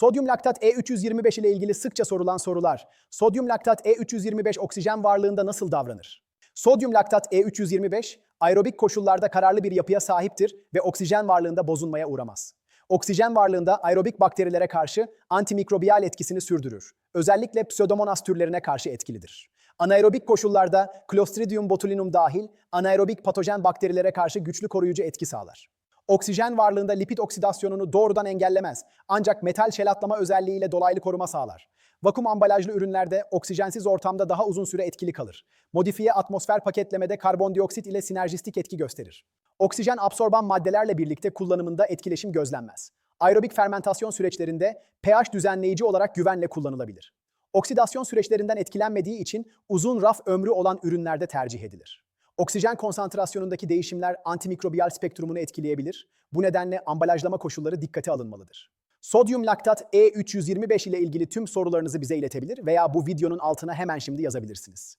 Sodyum laktat E325 ile ilgili sıkça sorulan sorular. Sodyum laktat E325 oksijen varlığında nasıl davranır? Sodyum laktat E325 aerobik koşullarda kararlı bir yapıya sahiptir ve oksijen varlığında bozulmaya uğramaz. Oksijen varlığında aerobik bakterilere karşı antimikrobiyal etkisini sürdürür. Özellikle Pseudomonas türlerine karşı etkilidir. Anaerobik koşullarda Clostridium botulinum dahil anaerobik patojen bakterilere karşı güçlü koruyucu etki sağlar. Oksijen varlığında lipid oksidasyonunu doğrudan engellemez ancak metal şelatlama özelliğiyle dolaylı koruma sağlar. Vakum ambalajlı ürünlerde oksijensiz ortamda daha uzun süre etkili kalır. Modifiye atmosfer paketlemede karbondioksit ile sinerjistik etki gösterir. Oksijen absorban maddelerle birlikte kullanımında etkileşim gözlenmez. Aerobik fermentasyon süreçlerinde pH düzenleyici olarak güvenle kullanılabilir. Oksidasyon süreçlerinden etkilenmediği için uzun raf ömrü olan ürünlerde tercih edilir. Oksijen konsantrasyonundaki değişimler antimikrobiyal spektrumunu etkileyebilir. Bu nedenle ambalajlama koşulları dikkate alınmalıdır. Sodyum laktat E325 ile ilgili tüm sorularınızı bize iletebilir veya bu videonun altına hemen şimdi yazabilirsiniz.